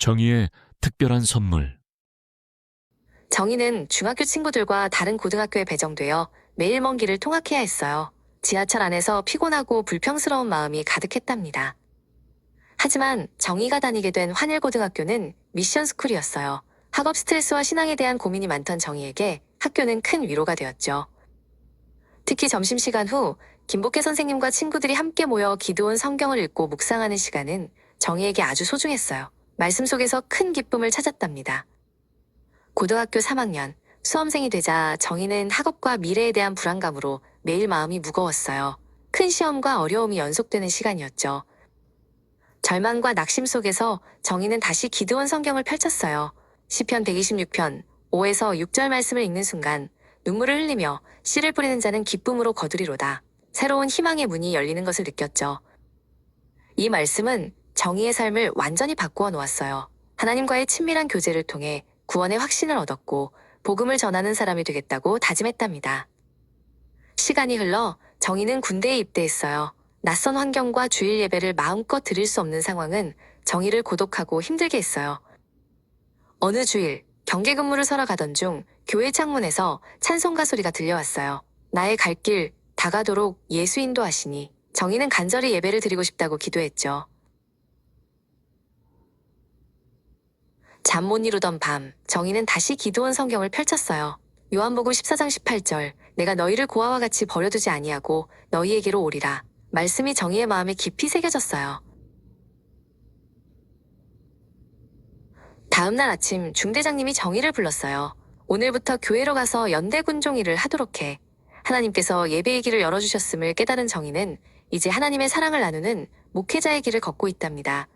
정의의 특별한 선물. 정희는 중학교 친구들과 다른 고등학교에 배정되어 매일 먼 길을 통학해야 했어요. 지하철 안에서 피곤하고 불평스러운 마음이 가득했답니다. 하지만 정희가 다니게 된 환일고등학교는 미션 스쿨이었어요. 학업 스트레스와 신앙에 대한 고민이 많던 정희에게 학교는 큰 위로가 되었죠. 특히 점심시간 후 김복혜 선생님과 친구들이 함께 모여 기도원 성경을 읽고 묵상하는 시간은 정희에게 아주 소중했어요. 말씀 속에서 큰 기쁨을 찾았답니다. 고등학교 3학년 수험생이 되자 정희는 학업과 미래에 대한 불안감으로 매일 마음이 무거웠어요. 큰 시험과 어려움이 연속되는 시간이었죠. 절망과 낙심 속에서 정희는 다시 기도원 성경을 펼쳤어요. 시편 126편 5에서 6절 말씀을 읽는 순간 눈물을 흘리며 씨를 뿌리는 자는 기쁨으로 거두리로다. 새로운 희망의 문이 열리는 것을 느꼈죠. 이 말씀은 정희의 삶을 완전히 바꾸어 놓았어요. 하나님과의 친밀한 교제를 통해 구원의 확신을 얻었고 복음을 전하는 사람이 되겠다고 다짐했답니다. 시간이 흘러 정희는 군대에 입대했어요. 낯선 환경과 주일 예배를 마음껏 드릴 수 없는 상황은 정희를 고독하고 힘들게 했어요. 어느 주일 경계 근무를 서러 가던 중 교회 창문에서 찬송가 소리가 들려왔어요. 나의 갈 길 다가도록 예수 인도하시니 정희는 간절히 예배를 드리고 싶다고 기도했죠. 잠 못 이루던 밤, 정희는 다시 기도원 성경을 펼쳤어요. 요한복음 14장 18절, 내가 너희를 고아와 같이 버려두지 아니하고 너희에게로 오리라. 말씀이 정희의 마음에 깊이 새겨졌어요. 다음 날 아침 중대장님이 정희를 불렀어요. 오늘부터 교회로 가서 연대 군종일을 하도록 해. 하나님께서 예배의 길을 열어주셨음을 깨달은 정희는 이제 하나님의 사랑을 나누는 목회자의 길을 걷고 있답니다.